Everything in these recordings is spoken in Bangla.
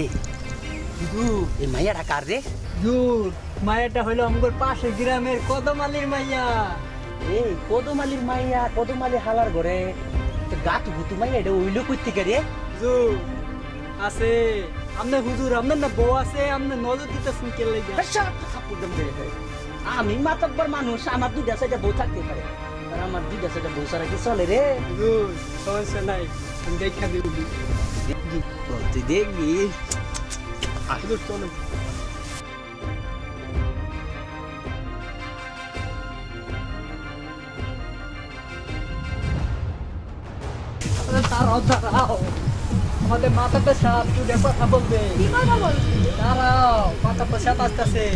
এই এই মাইয়াটা কার রে দূর মায়াটা হইল আমগর পাশে গ্রামের কদমালির মাইয়া। এই কদমালির মাইয়া কদমালি হালার ঘরে। গাতু গুতু মাইয়া এটা ওইলো কই থেকে রে? হুজুর আছে। আমনে হুজুর আমনে না বউ আছে আমনে নজর দিতেছেন কে লাগি। থাপ্পড় দাম মেরে ফেলে। আমি মাতব্বর মানুষ আমার দুইটা সাইডে বউ থাকতে পারে। আর আমার দুইটা সাইডে বউ ছাড়া কি চলে রে? হুজুর সমস্যা নাই আমি দেখা দিব। দেখবি তুই দেখবি হুজুর চলো দাঁড়াও দাঁড়াও আমাদের মাথাটা সাপ তুই কথা বলবে কি কথা বলছি দাঁড়াও মাথা সাপ আসতেছে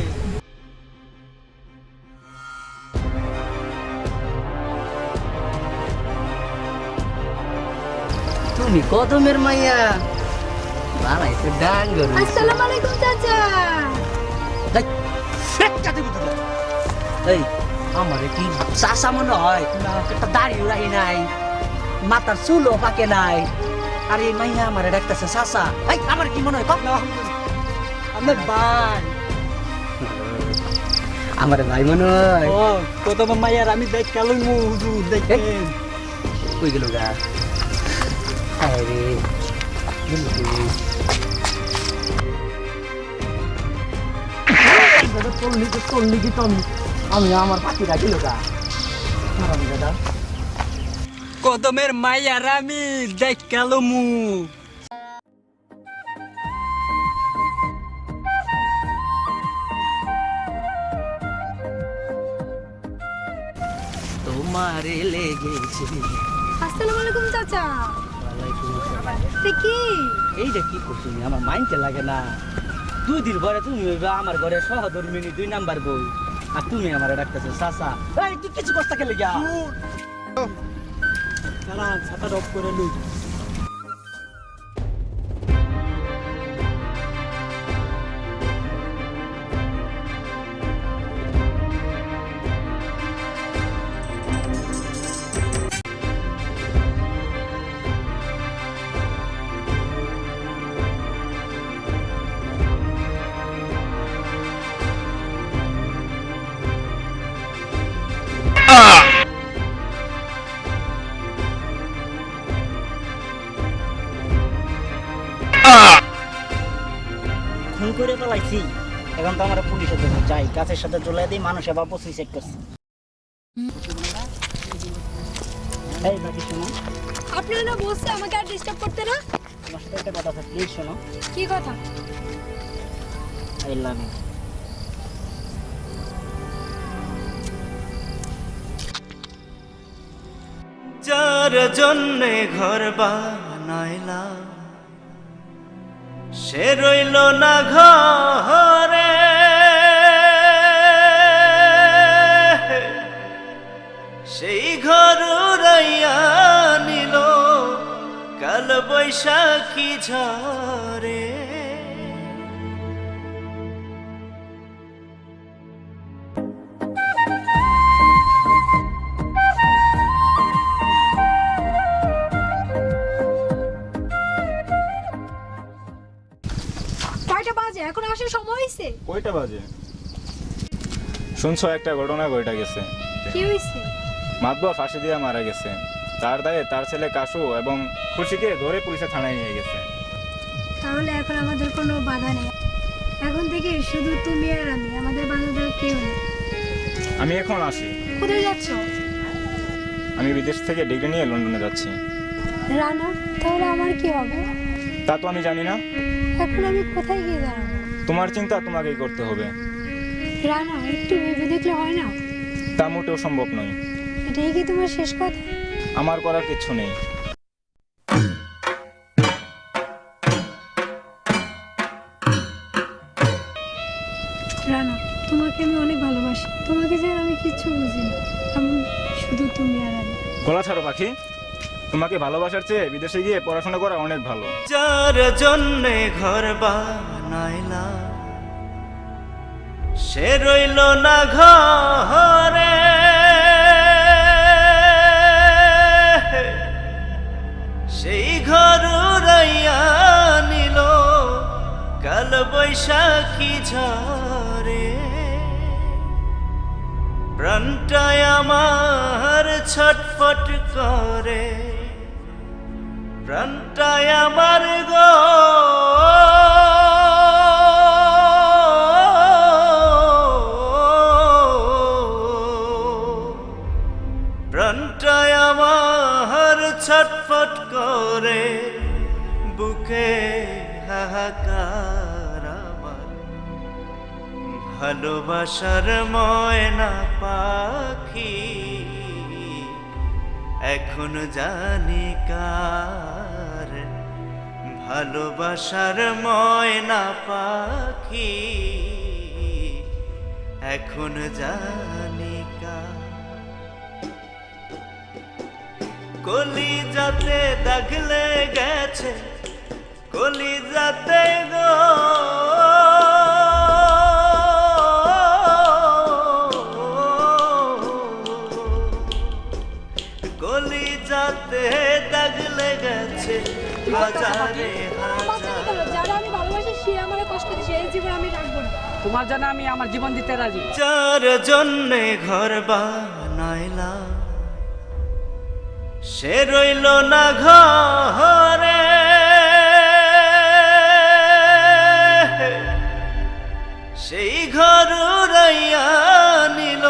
তুমি কদমের মাইয়া বানাইছে ডাঙ্গর আসসালামু আলাইকুম চাচা। এই, আমার কি চাষা মনে হয় একটা দাড়ি উড়াই নাই মাথার চুলও পাকে নাই। আর মাইয়া আমার ডাকতেছে চাষা এই আমার কি মনে হয়? কম আমার ভাই। আমার ভাই মনে হয়। কত মাইয়ার আমি দেখ কালো মু হুজুর দেখেন। কই গেল গা? আরে আমি আমি আমার পাখি গা হারাম দাদা কদমের মাইয়ার আমি দেখ মু। তোমারে লেগেছে। আসসালামু আলাইকুম, চাচা। ওয়ালাইকুম কি? এইটা কি করছ তুমি? আমার মাইন্ডে লাগে না। দুই দিন পরে তুমি আমার ঘরে সহধর্মিনী দুই নাম্বার বউ। আর তুমি আমার ডাকতেছো সাসা এই তুই কিছু কষ্ট কে গিয়া ছাতা ডপ করে লুই। খুন করে ফেলাইছি। এখন তো আমরা পুলিশের জন্য যাই গাছের সাথে চলে দিই মানুষ এবার সুইসাইড করছে। এই বাকি শোনো। আপনারা না বসছে আমাকে আর ডিস্টার্ব করতে না? তোমার সাথে একটা কথা আছে প্লিজ শোনো। কি কথা? আই লাভ ইউ যার জন্যে ঘর বানাইলাম সে রইল না ঘরে। সেই ঘর রইয়া নিল কাল বৈশাখী ঝরে বাজে এখন আসার সময় হয়েছে কয়টা বাজে? শুনছো একটা ঘটনা ঘটে গেছে। কি হয়েছে মাতবা ফাঁসি দিয়ে মারা গেছে। তার দায়ে তার ছেলে কাশু এবং খুশিকে ধরে পুলিশে থানায় নিয়ে গেছে। তাহলে এখন আমাদের কোনো বাধা নেই। এখন থেকে শুধু তুমি আর আমি আমাদের বাধা দেওয়ার কেউ নেই। আমি এখন আসি। কোথায় যাচ্ছ? আমি বিদেশ থেকে ডিগ্রি নিয়ে লন্ডনে যাচ্ছি। রানা তাহলে আমার কি হবে? তা তো আমি জানি না। এখন আমি কোথায় গিয়ে দাঁড়াবো? তোমার চিন্তা তোমাকেই করতে হবে। রানা একটু ভেবে দেখলে হয় না? তা মোটেও সম্ভব নয়। এটাই কি তোমার শেষ কথা? আমার করার কিচ্ছু নেই। রানা তোমাকে আমি অনেক ভালোবাসি। তোমাকে আমি কিচ্ছু বুঝি না। আমি শুধু তুমি আর আমি। গলা ছাড়ো পাখি। তোমাকে ভালোবাসার চেয়ে বিদেশে গিয়ে পড়াশোনা করা অনেক ভালো। যার জন্যে ঘর বানাইলাম সে রইল না ঘরে। সেই ঘর উড়াইয়া নিল, কাল বৈশাখী ঝরে প্রাণটায় আমার ছটফট করে। প্রাণটায় আমার গো। প্রাণটায় আমার ছটফট করে বুকে হাহাকার আমার। ভালোবাসার ময়না পাখি এখন জানি কার ভালোবাসার ময়না পাখি। এখন জানি কলি যাতে দাগলে গেছে কলি যাতে সে আমার কষ্ট দিচ্ছে এই জীবন আমি রাখব না। তোমার জন্য আমি আমার জীবন দিতে রাজি। যার জন্যে ঘর বানাইলাম সে রইল না ঘরে। সেই ঘর উড়াইয়া নিল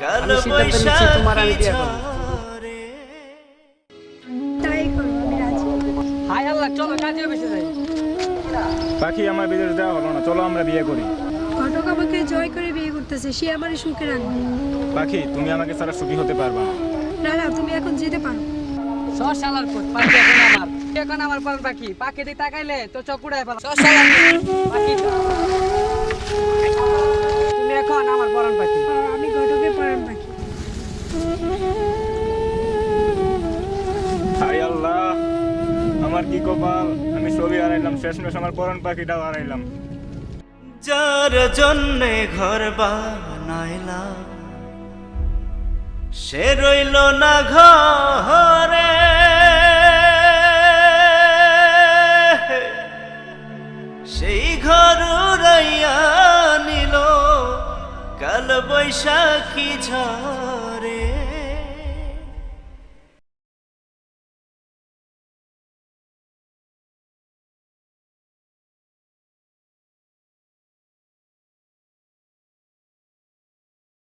কাল বৈশাখী ঝরে তাই করব আমি রাজি। হাই আল্লাহ চলো কাজে বেশি যাই। পাখি আমার বিদেশ দেওয়া হলো না চলো আমরা বিয়ে করি। ঘটক আমাকে জয় করে বিয়ে করতেছে সে আমার সুখে রাখবে। পাখি তুমি আমাকে ছাড়া সুখী হতে পারবা না। না না তুমি এখন যেতে পারো। সস শালার পাখি এখন আমার। এখন আমার পর পাখি। পাখি দিয়ে তাকাইলে তো চোখ উড়াই ফেলা। শালার পাখি। তুমি এখন আমার পরন পাখি। আমার কি কপাল? আমি ছবি হারাইলাম, শেষমেশ আমার পরন পাখিটাও হারাইলাম। যার জন্যে ঘর বানাইলাম, সে রইল না ঘরে। সেই ঘর উড়াইয়া নিল, কাল বৈশাখী ঝড়।